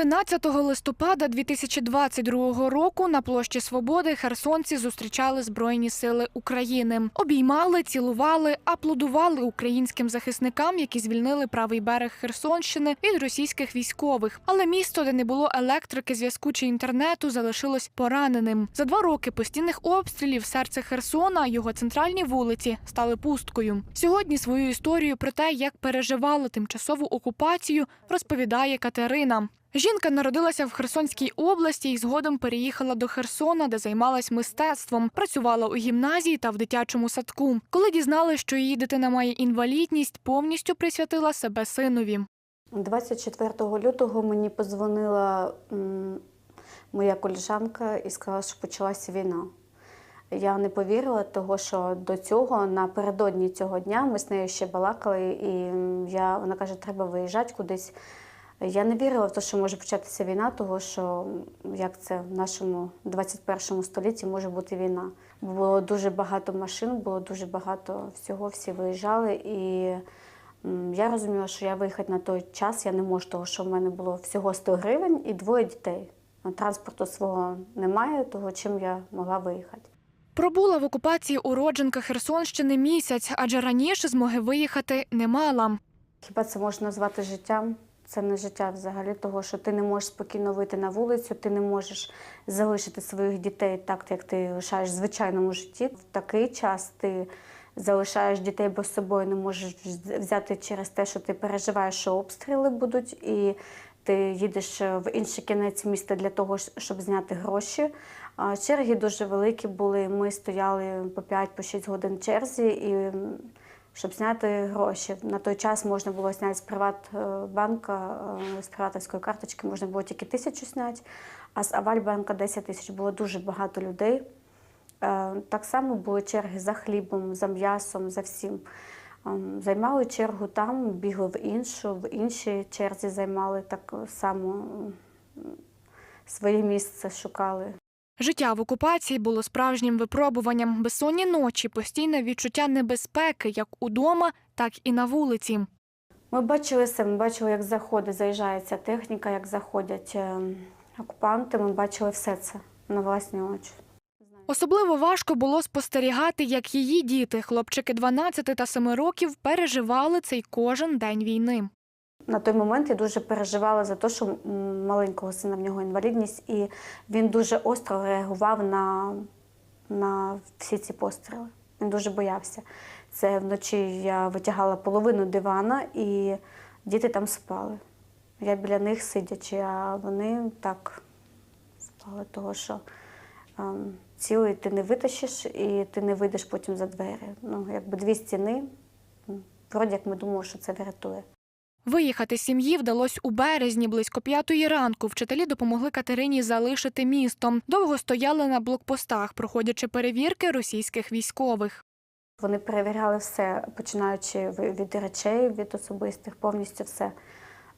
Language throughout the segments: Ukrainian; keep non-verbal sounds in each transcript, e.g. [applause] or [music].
11 листопада 2022 року на площі Свободи херсонці зустрічали Збройні сили України. Обіймали, цілували, аплодували українським захисникам, які звільнили правий берег Херсонщини від російських військових. Але місто, де не було електрики, зв'язку чи інтернету, залишилось пораненим. За два роки постійних обстрілів серце Херсона, його центральні вулиці стали пусткою. Сьогодні свою історію про те, як переживала тимчасову окупацію, розповідає Катерина. Жінка народилася в Херсонській області і згодом переїхала до Херсона, де займалась мистецтвом, працювала у гімназії та в дитячому садку. Коли дізналась, що її дитина має інвалідність, повністю присвятила себе синові. 24 лютого мені подзвонила м, моя коліжанка і сказала, що почалася війна. Я не повірила, того що до цього, напередодні цього дня, ми з нею ще балакали, і я, вона каже, треба виїжджати кудись. Я не вірила в те, що може початися війна, того що як це в нашому 21 столітті може бути війна. Було дуже багато машин, було дуже багато всього, всі виїжджали. І я розуміла, що я виїхати на той час я не можу, тому що в мене було всього 100 гривень і двоє дітей. Транспорту свого немає, того чим я могла виїхати. Пробула в окупації уродженка Херсонщини місяць, адже раніше змоги виїхати не мала. Хіба це можна назвати життям? Це не життя взагалі, того що ти не можеш спокійно вийти на вулицю, ти не можеш залишити своїх дітей так, як ти лишаєш в звичайному житті. В такий час ти залишаєш дітей без собою, не можеш взяти через те, що ти переживаєш, що обстріли будуть, і ти їдеш в інший кінець міста для того, щоб зняти гроші. Черги дуже великі були. Ми стояли по 5-6 годин черзі. І щоб зняти гроші. На той час можна було зняти з Приватбанка, е, з приватівської карточки можна було тільки тисячу зняти, а з Авальбанка 10 тисяч. Було дуже багато людей. Е, Так само були черги за хлібом, за м'ясом, за всім. Ем, Займали чергу там, бігли в іншу, в іншій черзі займали так само своє місце шукали. Життя в окупації було справжнім випробуванням. Безсонні ночі, постійне відчуття небезпеки як удома, так і на вулиці. Ми бачили все, ми бачили, як заходить, заїжджає ця техніка, як заходять е, окупанти. Ми бачили все це на власні очі. Особливо важко було спостерігати, як її діти, хлопчики 12 та 7 років, переживали цей кожен день війни. На той момент я дуже переживала за те, що маленького сина в нього інвалідність, і він дуже остро реагував на, на всі ці постріли. Він дуже боявся. Це вночі я витягала половину дивана, і діти там спали. Я біля них сидячи, а вони так спали, того що ем, цілий ти не витащиш і ти не вийдеш потім за двері. Ну, якби дві стіни, вроді як ми думали, що це врятує. Виїхати з сім'ї вдалося у березні, близько п'ятої ранку. Вчителі допомогли Катерині залишити місто. Довго стояли на блокпостах, проходячи перевірки російських військових. Вони перевіряли все, починаючи від речей, від особистих, повністю все.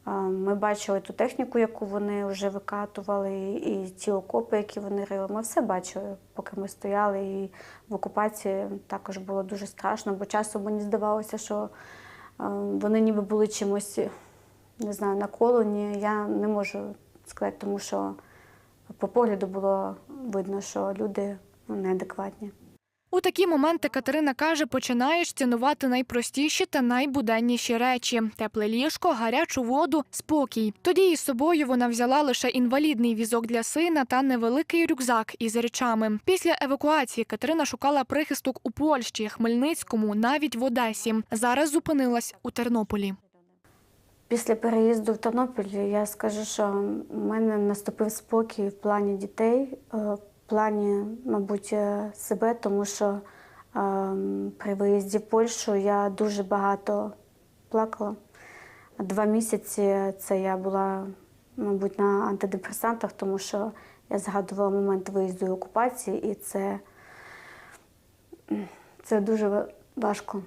Е, Ми бачили ту техніку, яку вони вже викатували, і ті окопи, які вони рили. Ми все бачили, поки ми стояли. І в окупації також було дуже страшно, бо часом мені здавалося, що вони ніби були чимось, не знаю, наколені. Я не можу сказати, тому що по погляду було видно, що люди неадекватні. У такі моменти Катерина каже, починаєш цінувати найпростіші та найбуденніші речі: тепле ліжко, гарячу воду, спокій. Тоді із собою вона взяла лише інвалідний візок для сина та невеликий рюкзак із речами. Після евакуації Катерина шукала прихисток у Польщі, Хмельницькому, навіть в Одесі. Зараз зупинилась у Тернополі. Після переїзду в Тернопіль я скажу, що в мене наступив спокій в плані дітей, е, плані, мабуть, е, себе, тому що е, при виїзді в Польщу я дуже багато плакала. Два місяці це я була, мабуть, на антидепресантах, тому що я згадувала момент виїзду і окупації, і це, це дуже важко.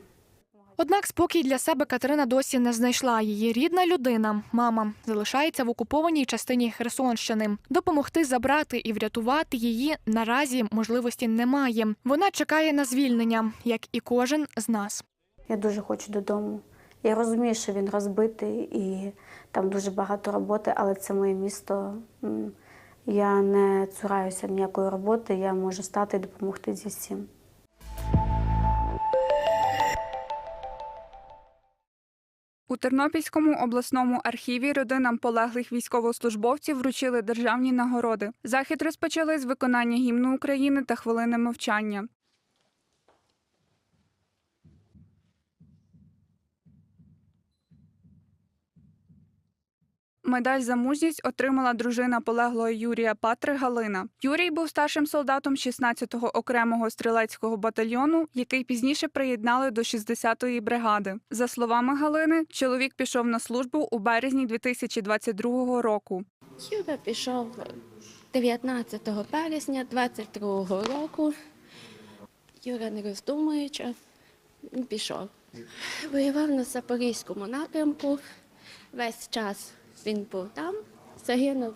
Однак спокій для себе Катерина досі не знайшла. Її рідна людина, мама, залишається в окупованій частині Херсонщини. Допомогти забрати і врятувати її наразі можливості немає. Вона чекає на звільнення, як і кожен з нас. Я дуже хочу додому. Я розумію, що він розбитий, і Там дуже багато роботи, але це моє місто. Я не цураюся ніякої роботи, я можу стати і допомогти зі всім. У Тернопільському обласному архіві родинам полеглих військовослужбовців вручили державні нагороди. Захід розпочали з виконання гімну України та хвилини мовчання. Медаль за мужність отримала дружина полеглого Юрія Патри Галина. Юрій був старшим солдатом 16-го окремого стрілецького батальйону, який пізніше приєднали до 60-ї бригади. За словами Галини, чоловік пішов на службу у березні 2022 року. Юра пішов 19 березня 22 року. Юра, не роздумуючи, пішов. Воював на Запорізькому напрямку. Весь час він був там, загинув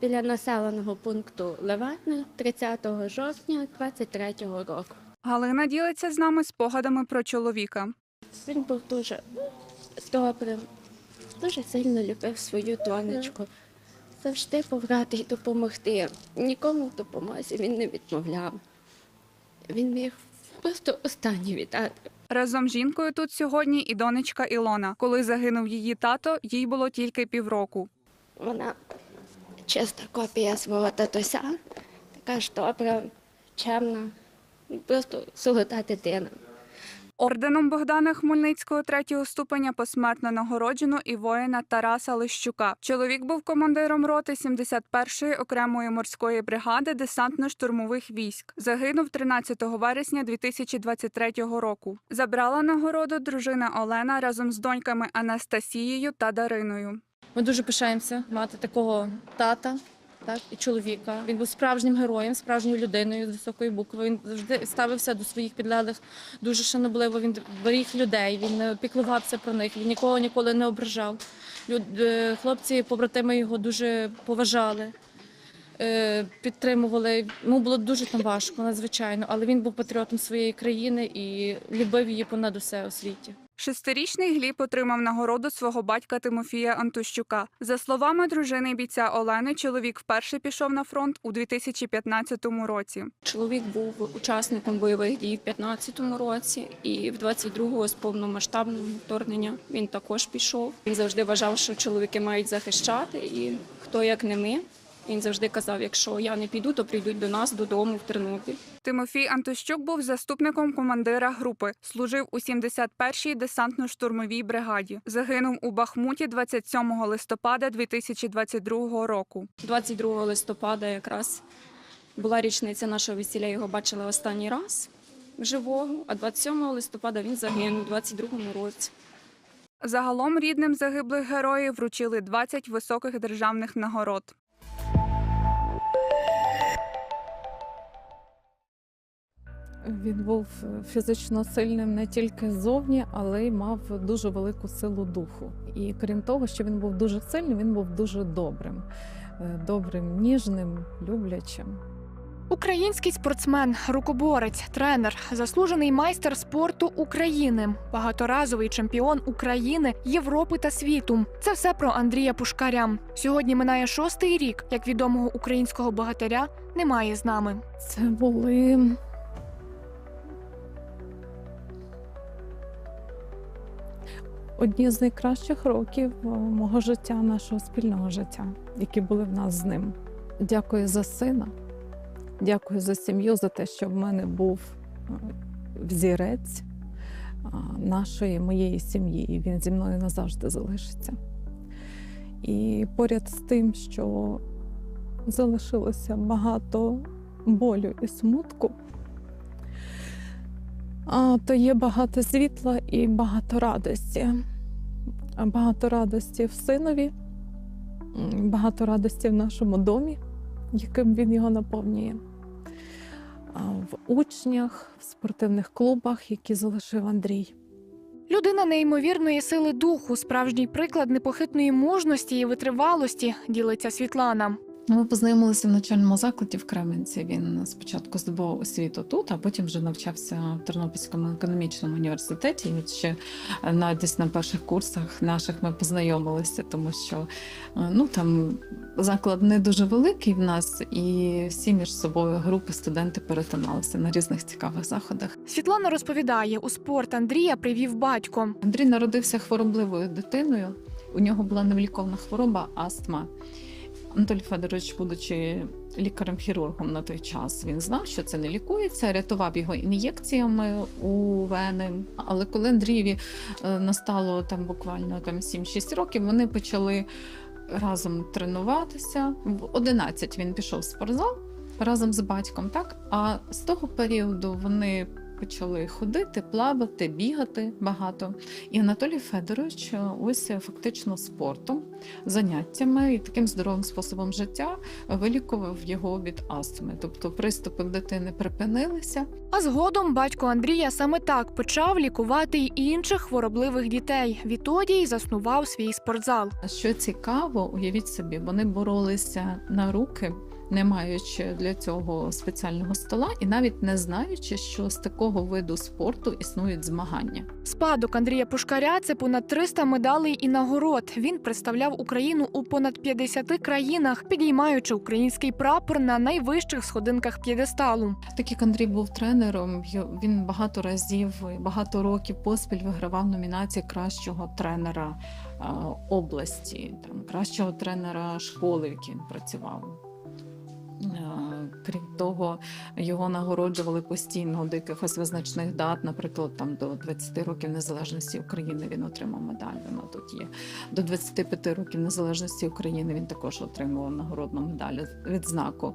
біля населеного пункту Леватне 30 жовтня 23 року. Галина ділиться з нами спогадами про чоловіка. Він був дуже добрим, дуже сильно любив свою донечку. Завжди поврати й допомогти. Нікому в допомозі він не відмовляв. Він міг просто останній віддати. Разом з жінкою тут сьогодні і донечка Ілона. Коли загинув її тато, їй було тільки півроку. Вона чиста копія свого татуся, така ж добра, чемна, просто золота дитина. Орденом Богдана Хмельницького третього ступеня посмертно нагороджено і воїна Тараса Лищука. Чоловік був командиром роти 71-ї окремої морської бригади десантно-штурмових військ. Загинув 13 вересня 2023 року. Забрала нагороду дружина Олена разом з доньками Анастасією та Дариною. Ми дуже пишаємося мати такого тата так, і чоловіка. Він був справжнім героєм, справжньою людиною з високої букви. Він завжди ставився до своїх підлеглих дуже шанобливо. Він беріг людей, він е, піклувався про них, він нікого ніколи не ображав. Е, Хлопці, побратими його дуже поважали. е, Підтримували, йому було дуже там важко, надзвичайно, але він був патріотом своєї країни і любив її понад усе у світі. Шестирічний Гліб отримав нагороду свого батька Тимофія Антощука. За словами дружини бійця Олени, чоловік вперше пішов на фронт у 2015 році. Чоловік був учасником бойових дій в 15-му році, і в 22-го з повномасштабного вторгнення він також пішов. Він завжди вважав, що чоловіки мають захищати, і хто як не ми. Він завжди казав: якщо я не піду, то прийдуть до нас додому в Тернопіль. Тимофій Антощук був заступником командира групи, служив у 71-й десантно-штурмовій бригаді. Загинув у Бахмуті 27 листопада 2022 року. 22 листопада якраз була річниця нашого весілля. Його бачили останній раз живого, а 27 листопада він загинув у 22-му році. Загалом рідним загиблих героїв вручили 20 високих державних нагород. Він був фізично сильним не тільки ззовні, але й мав дуже велику силу духу. І крім того, що він був дуже сильним, він був дуже добрим, Е, добрим, ніжним, люблячим. Український спортсмен, рукоборець, тренер, заслужений майстер спорту України, багаторазовий чемпіон України, Європи та світу. Це все про Андрія Пушкаря. Сьогодні минає шостий рік, як відомого українського богатиря немає з нами. Це були одні з найкращих років е, мого життя, нашого спільного життя, які були в нас з ним. Дякую за сина, дякую за сім'ю, за те, що в мене був е, взірець нашої моєї сім'ї, і він зі мною назавжди залишиться. І поряд з тим, що залишилося багато болю і смутку, то є багато світла і багато радості. Багато радості в синові, багато радості в нашому домі, яким він його наповнює, в учнях, в спортивних клубах, які залишив Андрій. Людина неймовірної сили духу, справжній приклад непохитної мужності і витривалості, ділиться Світлана. Ну, Ми познайомилися в навчальному закладі в Кременці. Він спочатку здобував освіту тут, а потім вже навчався в Тернопільському економічному університеті. І ще на десь на перших курсах наших ми познайомилися, тому що е, ну там заклад не дуже великий в нас, і всі між собою групи студенти перетиналися на різних цікавих заходах. Світлана розповідає, у спорт Андрія привів батько. Андрій народився хворобливою дитиною. У нього була невиліковна хвороба астма. Анатолій Федорович, будучи лікарем-хірургом на той час, він знав, що це не лікується, рятував його ін'єкціями у вени. Але коли Андрієві е, настало там буквально там 7-6 років, вони почали разом тренуватися. В 11 він пішов в спортзал разом з батьком, так? А з того періоду вони почали ходити, плавати, бігати багато. І Анатолій Федорович е, ось е, фактично спортом, заняттями і таким здоровим способом життя вилікував його від астми. Тобто приступи в дитини припинилися. А згодом батько Андрія саме так почав лікувати й інших хворобливих дітей. Відтоді й заснував свій спортзал. Що цікаво, уявіть собі, вони боролися на руки. Не маючи для цього спеціального стола, і навіть не знаючи, що з такого виду спорту існують змагання. Спадок Андрія Пушкаря це понад 300 медалей і нагород. Він представляв Україну у понад 50 країнах, підіймаючи український прапор на найвищих сходинках п'єдесталу. Так як Андрій був тренером, він багато разів, багато років поспіль вигравав номінації кращого тренера області, там кращого тренера школи, в якій він працював. Е, Крім того, його нагороджували постійно до якихось визначних дат. Наприклад, там до 20 років незалежності України він отримав медаль. Вона тут є. До 25 років незалежності України він також отримував нагородну медаль відзнаку.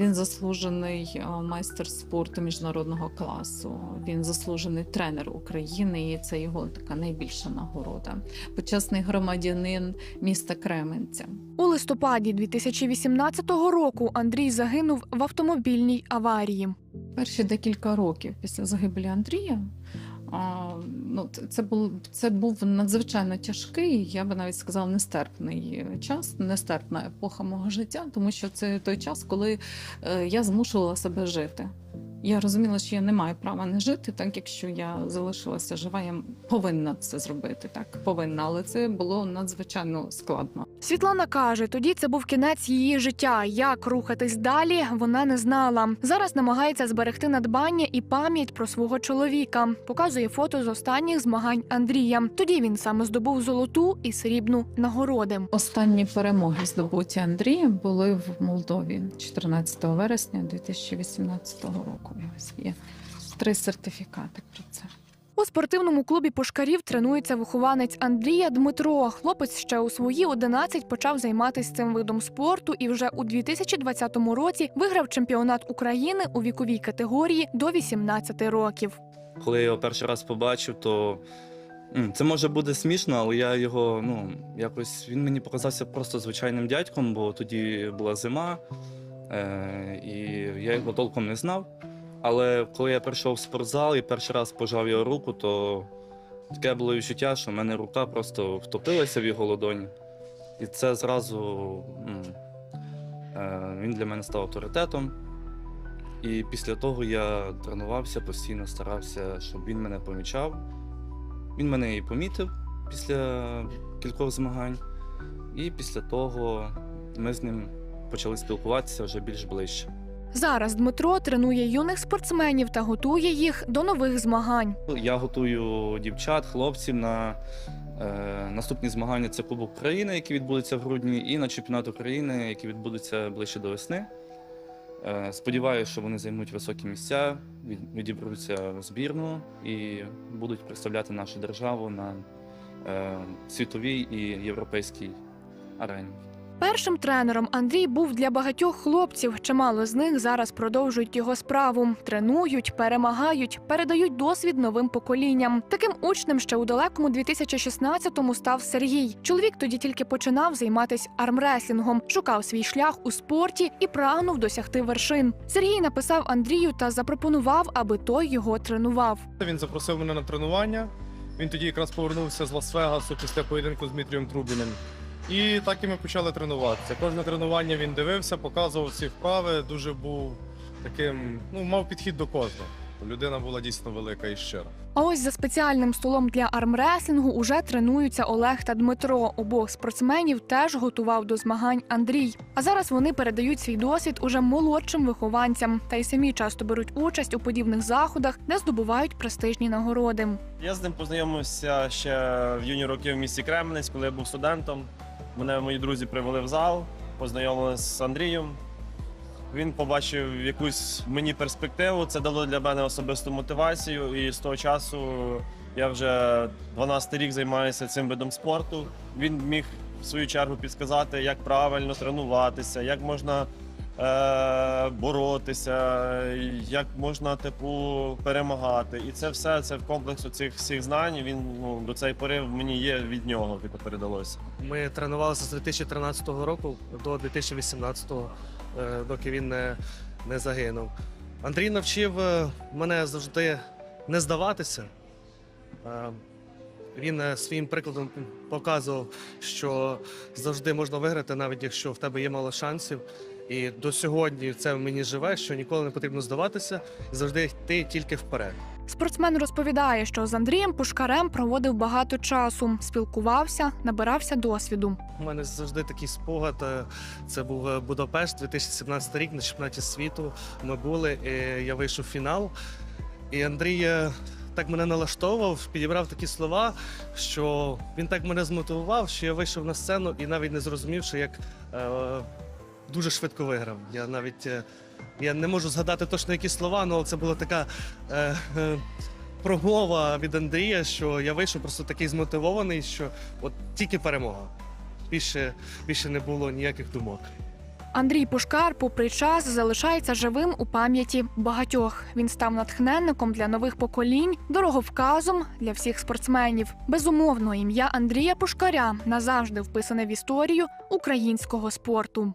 Він заслужений майстер спорту міжнародного класу. Він заслужений тренер України, і це його така найбільша нагорода. Почесний громадянин міста Кременця. У листопаді 2018 року Андрій загинув в автомобільній аварії. Перші декілька років після загибелі Андрія. Ну, це- був це був надзвичайно тяжкий, я би навіть сказала, нестерпний час, нестерпна епоха мого життя, тому що це той час, коли е, я змушувала себе жити. Я розуміла, що я не маю права не жити, так якщо я залишилася жива, я повинна це зробити. Так повинна, але це було надзвичайно складно. Світлана каже, тоді це був кінець її життя. Як рухатись далі, вона не знала. Зараз намагається зберегти надбання і пам'ять про свого чоловіка. Показує фото з останніх змагань Андрія. Тоді він саме здобув золоту і срібну нагороди. Останні перемоги здобуті Андрієм були в Молдові 14 вересня 2018 року. Ось є три сертифікати про це. У спортивному клубі пушкарів тренується вихованець Андрія Дмитро. Хлопець ще у свої 11 почав займатися цим видом спорту і вже у 2020 році виграв чемпіонат України у віковій категорії до 18 років. Коли я його перший раз побачив, то це може буде смішно, але я його, ну, якось він мені показався просто звичайним дядьком, бо тоді була зима, е- і я його толком не знав. Але коли я прийшов в спортзал і перший раз пожав його руку, то таке було відчуття, що в мене рука просто втопилася в його ладоні. І це зразу м, е- він для мене став авторитетом. І після того я тренувався, постійно старався, щоб він мене помічав. Він мене і помітив після кількох змагань. І після того ми з ним почали спілкуватися вже більш ближче. Зараз Дмитро тренує юних спортсменів та готує їх до нових змагань. Я готую дівчат, хлопців на е, наступні змагання це Кубок України, які відбудуться в грудні, і на чемпіонат України, які відбудуться ближче до весни. Е, сподіваюся, що вони займуть високі місця, від- відібруться в збірну і будуть представляти нашу державу на е, світовій і європейській арені. Першим тренером Андрій був для багатьох хлопців. Чимало з них зараз продовжують його справу, тренують, перемагають, передають досвід новим поколінням. Таким учнем ще у далекому 2016-му став Сергій. Чоловік тоді тільки починав займатися армреслінгом, шукав свій шлях у спорті і прагнув досягти вершин. Сергій написав Андрію та запропонував, аби той його тренував. Він запросив мене на тренування. Він тоді якраз повернувся з Лас-Вегасу після поєдинку з Дмитрієм Трубіним. І так і ми почали тренуватися. Кожне тренування він дивився, показував ці вправи, дуже був таким, ну, мав підхід до кожного. Людина була дійсно велика і щира. А ось за спеціальним столом для армреслінгу уже тренуються Олег та Дмитро. Обох спортсменів теж готував до змагань Андрій. А зараз вони передають свій досвід уже молодшим вихованцям та й самі часто беруть участь у подібних заходах, де здобувають престижні нагороди. Я з ним познайомився ще в юні роки в місті Кременець, коли я був студентом. Мене мої друзі привели в зал, познайомилися з Андрієм. Він побачив якусь мені перспективу. Це дало для мене особисту мотивацію. І з того часу я вже 12 рік займаюся цим видом спорту. Він міг в свою чергу підсказати, як правильно тренуватися, як можна е, боротися, як можна типу перемагати. І це все це в комплексу цих всіх знань. Він ну, до цієї пори мені є від нього, типу, передалося. Ми тренувалися з 2013 року до 2018, е, доки він не, не загинув. Андрій навчив е, мене завжди не здаватися. Е, Він е, своїм прикладом показував, що завжди можна виграти, навіть якщо в тебе є мало шансів. І до сьогодні це в мені живе, що ніколи не потрібно здаватися, завжди йти тільки вперед. Спортсмен розповідає, що з Андрієм Пушкарем проводив багато часу, спілкувався, набирався досвіду. У мене завжди такий спогад. е, Це був е, Будапешт, 2017 рік на чемпіонаті світу. Ми були, і я вийшов в фінал. І Андрій е, так мене налаштовував, підібрав такі слова, що він так мене змотивував, що я вийшов на сцену і навіть не зрозумівши, як дуже швидко виграв. Я навіть е, я не можу згадати точно які слова, але це була така. Е, е, Промова від Андрія, що я вийшов просто такий змотивований, що от тільки перемога. Більше, більше не було ніяких думок. Андрій Пушкар, попри час, залишається живим у пам'яті багатьох. Він став натхненником для нових поколінь, дороговказом для всіх спортсменів. Безумовно, ім'я Андрія Пушкаря назавжди вписане в історію українського спорту.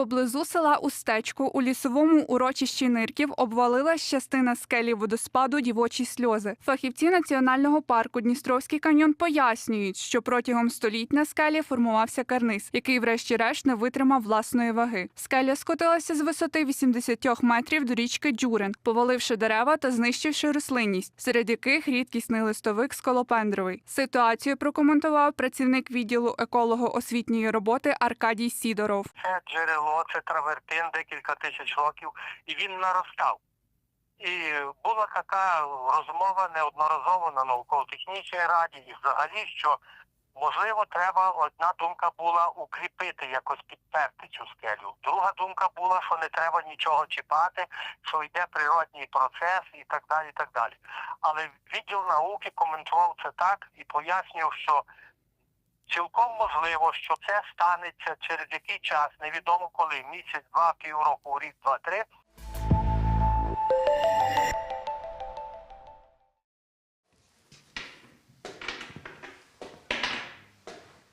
Поблизу села Устечко у лісовому урочищі Нирків обвалилась частина скелі водоспаду дівочі сльози. Фахівці національного парку Дністровський каньйон пояснюють, що протягом століть на скелі формувався карниз, який, врешті-решт, не витримав власної ваги. Скеля скотилася з висоти 80 метрів до річки Джурин, поваливши дерева та знищивши рослинність, серед яких рідкісний листовик сколопендровий. Ситуацію прокоментував працівник відділу еколого-освітньої роботи Аркадій Сідоров. Це джерело, це травертин декілька тисяч років, і він наростав. І була така розмова неодноразово на науково-технічній раді, і взагалі, що можливо треба одна думка була укріпити, якось підперти цю скелю. Друга думка була, що не треба нічого чіпати, що йде природній процес і так далі. і так далі. Але відділ науки коментував це так і пояснював, що Цілком можливо, що це станеться через який час, невідомо коли, місяць, два, півроку, рік, два, три.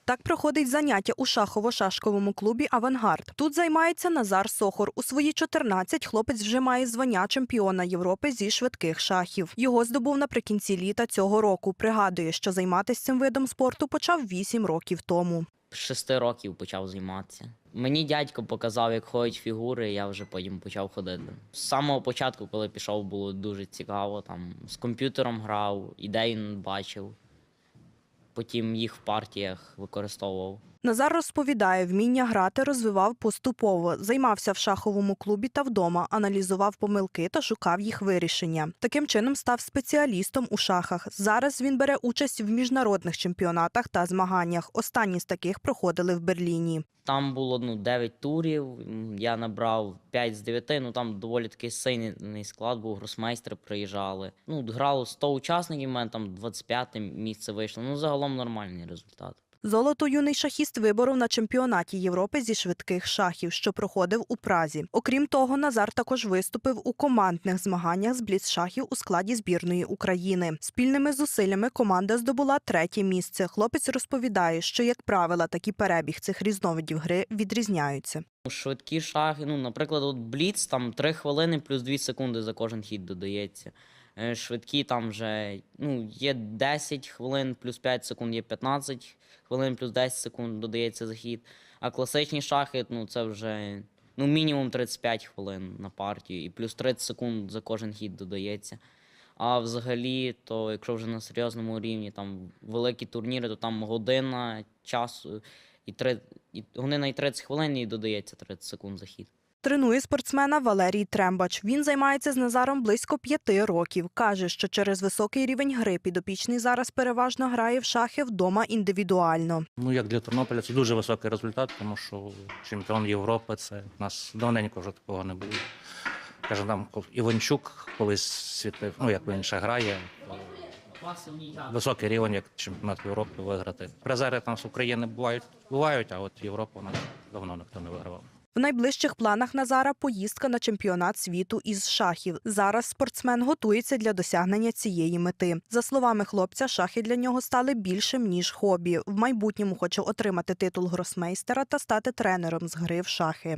Так проходить заняття у шахово-шашковому клубі Авангард. Тут займається Назар Сохор. У свої 14 хлопець вже має звання чемпіона Європи зі швидких шахів. Його здобув наприкінці літа цього року. Пригадує, що займатися цим видом спорту почав 8 років тому. Шести років почав займатися. Мені дядько показав, як ходять фігури, і я вже потім почав ходити. З самого початку, коли пішов, було дуже цікаво. Там з комп'ютером грав, ідеї бачив. Потім їх в партіях використовував. Назар розповідає, вміння грати розвивав поступово, займався в шаховому клубі та вдома, аналізував помилки та шукав їх вирішення. Таким чином став спеціалістом у шахах. Зараз він бере участь в міжнародних чемпіонатах та змаганнях. Останні з таких проходили в Берліні. Там було ну, 9 турів, я набрав 5 з 9, ну там доволі такий сильний склад був, гросмейстри приїжджали. Ну, грало 100 учасників, у мене там 25 місце вийшло. Ну, загалом нормальний результат. Золото юний шахіст виборов на чемпіонаті Європи зі швидких шахів, що проходив у Празі. Окрім того, Назар також виступив у командних змаганнях з бліцшахів у складі збірної України. Спільними зусиллями команда здобула третє місце. Хлопець розповідає, що як правило, такі перебіг цих різновидів гри відрізняються. Швидкі шахи, ну, наприклад, от Бліц, там 3 хвилини плюс 2 секунди за кожен хід додається. Е, Швидкі там вже ну, є 10 хвилин плюс 5 секунд, є 15 хвилин плюс 10 секунд додається захід. А класичні шахи ну, це вже ну, мінімум 35 хвилин на партію, і плюс 30 секунд за кожен хід додається. А взагалі, то якщо вже на серйозному рівні, там великі турніри, то там година часу і, три, і година і 30 хвилин і додається 30 секунд захід. Тренує спортсмена Валерій Трембач. Він займається з Назаром близько п'яти років. Каже, що через високий рівень гри підопічний зараз переважно грає в шахи вдома індивідуально. Ну, як для Тернополя, це дуже високий результат, тому що чемпіон Європи це в нас давненько вже такого не було. Каже, нам Іванчук колись світив, ну як він ще грає. Високий рівень, як чемпіонат Європи виграти. Призери там з України бувають, бувають, а от Європу у нас давно ніхто не вигравав. В найближчих планах Назара поїздка на чемпіонат світу із шахів. Зараз спортсмен готується для досягнення цієї мети. За словами хлопця, шахи для нього стали більшим ніж хобі. В майбутньому хоче отримати титул гросмейстера та стати тренером з гри в шахи.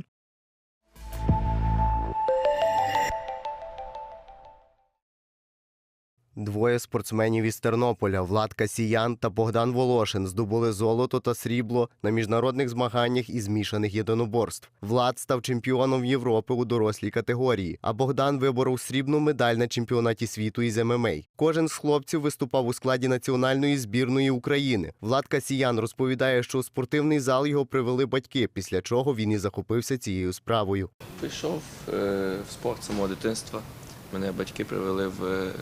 Двоє спортсменів із Тернополя Влад Касіян та Богдан Волошин здобули золото та срібло на міжнародних змаганнях із змішаних єдиноборств. Влад став чемпіоном Європи у дорослій категорії, а Богдан виборов срібну медаль на чемпіонаті світу із ММА. Кожен з хлопців виступав у складі національної збірної України. Влад Касіян розповідає, що у спортивний зал його привели батьки, після чого він і захопився цією справою. Прийшов е, в спорт самого дитинства. Мене батьки привели в е,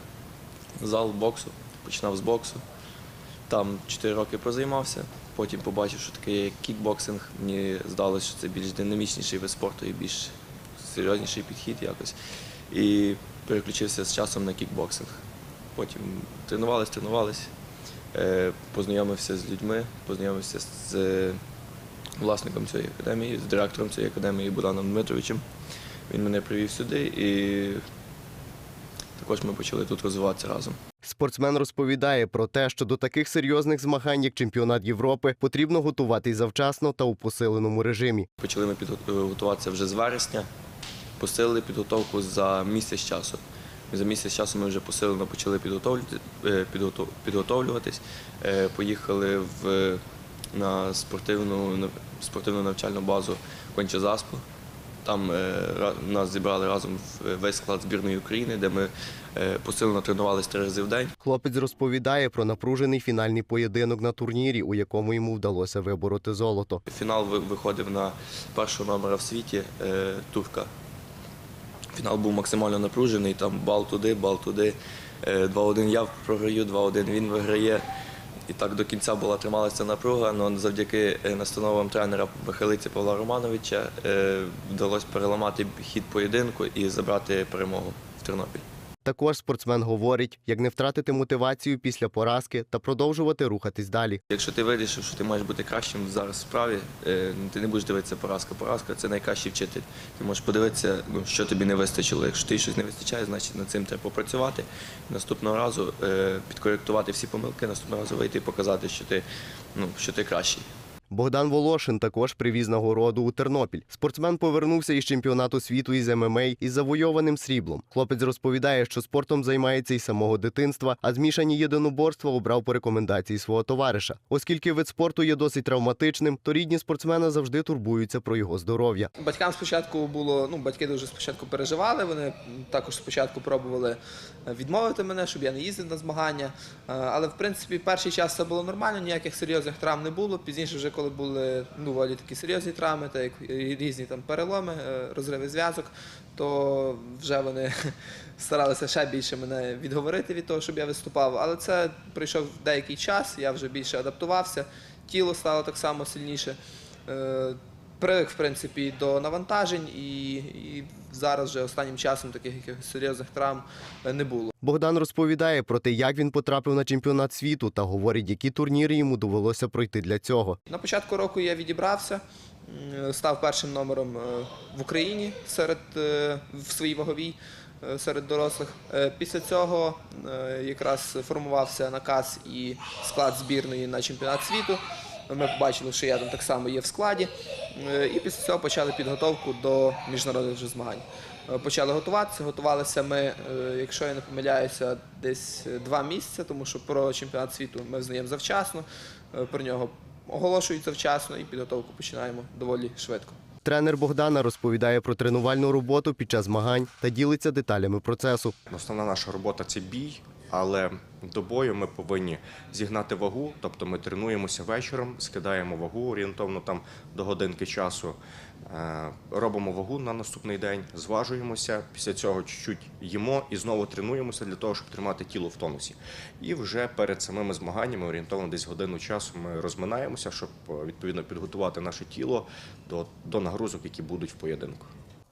зал боксу, починав з боксу. Там 4 роки позаймався, потім побачив, що таке є кікбоксинг. Мені здалося, що це більш динамічніший вид спорту і більш серйозніший підхід якось. І переключився з часом на кікбоксинг. Потім тренувались, тренувались, е, познайомився з людьми, познайомився з е, власником цієї академії, з директором цієї академії Богданом Дмитровичем. Він мене привів сюди і також ми почали тут розвиватися разом. Спортсмен розповідає про те, що до таких серйозних змагань, як чемпіонат Європи, потрібно готуватись завчасно та у посиленому режимі. Почали ми підго- готуватися вже з вересня, посилили підготовку за місяць часу. За місяць часу ми вже посилено почали е, підготов- підготовлюватись. Е, Поїхали в, на спортивну, спортивну навчальну базу Конча-Заспу. Там е, нас зібрали разом в- весь склад збірної України, де ми е, посилено тренувалися три рази в день. Хлопець розповідає про напружений фінальний поєдинок на турнірі, у якому йому вдалося вибороти золото. Фінал виходив на першого номера в світі е, турка. Фінал був максимально напружений, там бал туди, бал туди. Е, 2-1 я програю, 2-1 він виграє. І так до кінця була трималася напруга, але завдяки е, настановам тренера Бахилиці Павла Романовича е, вдалося переламати хід поєдинку і забрати перемогу в Тернопіль. Також спортсмен говорить, як не втратити мотивацію після поразки та продовжувати рухатись далі. Якщо ти вирішив, що ти маєш бути кращим зараз в справі, е, ти не будеш дивитися поразка. Поразка це найкращий вчитель. Ти можеш подивитися, ну, що тобі не вистачило. Якщо тобі щось не вистачає, значить над цим треба попрацювати. Наступного разу е, підкоректувати всі помилки, наступного разу вийти і показати, що ти, ну, що ти кращий. Богдан Волошин також привіз нагороду у Тернопіль. Спортсмен повернувся із чемпіонату світу із ММА із завойованим сріблом. Хлопець розповідає, що спортом займається із самого дитинства, а змішані єдиноборства обрав по рекомендації свого товариша. Оскільки вид спорту є досить травматичним, то рідні спортсмена завжди турбуються про його здоров'я. Батькам спочатку було, ну батьки дуже спочатку переживали. Вони також спочатку пробували е, відмовити мене, щоб я не їздив на змагання. Е, Але в принципі перший час це було нормально, ніяких серйозних травм не було. Пізніше, вже коли були ну, такі серйозні травми, та різні там переломи, е, розриви зв'язок, то вже вони [laughs] старалися ще більше мене відговорити від того, щоб я виступав. Але це пройшов деякий час, я вже більше адаптувався, тіло стало так само сильніше. Привик, в принципі, до навантажень, і, і зараз вже останнім часом таких якихось серйозних травм е, не було. Богдан розповідає про те, як він потрапив на чемпіонат світу та говорить, які турніри йому довелося пройти для цього. На початку року я відібрався, став першим номером е, в Україні серед е, в своїй ваговій серед дорослих. Після цього якраз формувався наказ і склад збірної на чемпіонат світу. Ми побачили, що я там так само є в складі. Е, І після цього почали підготовку до міжнародних змагань. Е, Почали готуватися. Готувалися ми, е, якщо я не помиляюся, десь два місяці, тому що про чемпіонат світу ми взнаємо завчасно, про нього оголошують завчасно і підготовку починаємо доволі швидко. Тренер Богдана розповідає про тренувальну роботу під час змагань та ділиться деталями процесу. Основна наша робота це бій, але до бою ми повинні зігнати вагу, тобто ми тренуємося вечором, скидаємо вагу орієнтовно там до годинки часу, е, робимо вагу на наступний день, зважуємося, після цього чуть-чуть їмо і знову тренуємося для того, щоб тримати тіло в тонусі. І вже перед самими змаганнями, орієнтовно десь годину часу, ми розминаємося, щоб е, відповідно підготувати наше тіло до, до нагрузок, які будуть в поєдинку.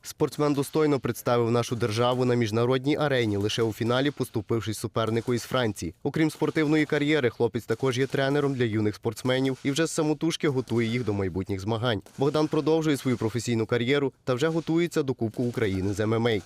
Спортсмен достойно представив нашу державу на міжнародній арені, лише у фіналі поступившись супернику із Франції. Окрім спортивної кар'єри, хлопець також є тренером для юних спортсменів і вже з самотужки готує їх до майбутніх змагань. Богдан продовжує свою професійну кар'єру та вже готується до Кубку України з ММА.